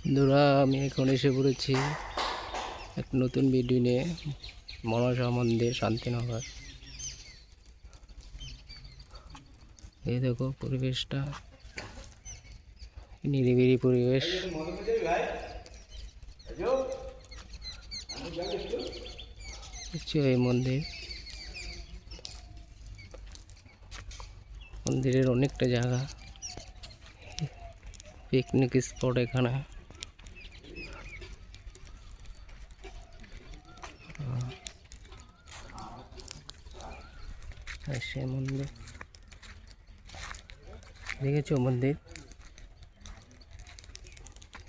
বন্ধুরা, আমি এখন এসে পড়েছি এক নতুন ভিডিও নিয়ে মনসা মন্দির শান্তিনগর। এই দেখো পরিবেশটা, নিরিবিলি পরিবেশ। এই মন্দির? মন্দিরের অনেকটা জায়গা। পিকনিক স্পট এখানে। আর সে মন্দির। দেখেছ মন্দির?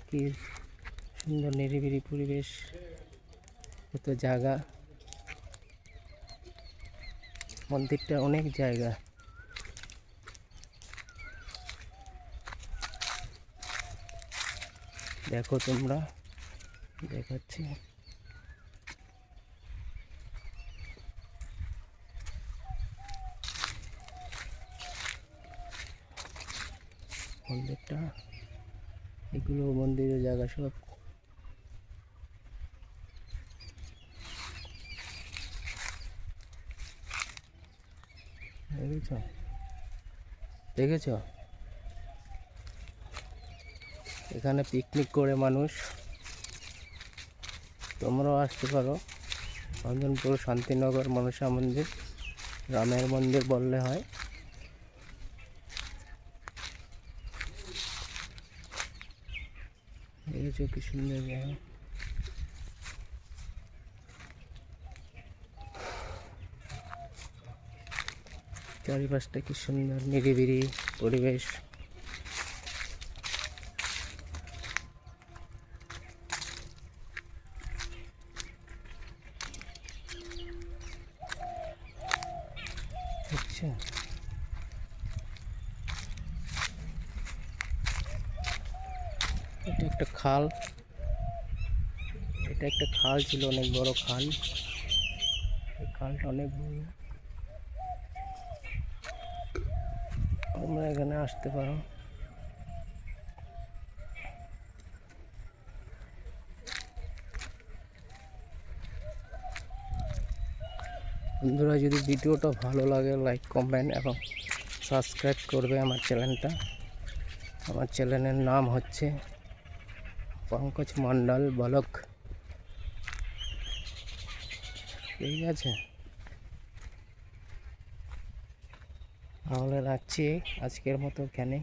কি সুন্দর নিরিবিলি পরিবেশ, কত জায়গা। মন্দিরটা অনেক জায়গা। দেখো তোমরা, দেখাচ্ছি। মন্দিরটা। এগুলো মন্দিরের জায়গা সব। দেখেছ? দেখেছ? এখানে পিকনিক করে মানুষ। তোমরাও আসতে পারো। রঞ্জনপুর শান্তিনগর মনসা মন্দির। রামের মন্দির বললে হয়। দেখেছ কি সুন্দর জায়গা চারিপাশটা কি সুন্দর নিরিবিলি পরিবেশ আচ্ছা এটা একটা খাল। এটা একটা খাল ছিল, অনেক বড় খাল। খালটা অনেক বড়। তোমরা এখানে আসতে পারো। বন্ধুরা, যদি ভিডিওটা ভালো লাগে লাইক কমেন্ট এবং সাবস্ক্রাইব করবে আমার চ্যানেলটা। আমার চ্যানেলের নাম হচ্ছে পঙ্কজ মণ্ডল বলক। ঠিক আছে। তাহলে রাখছি আজকের মতো এখানে।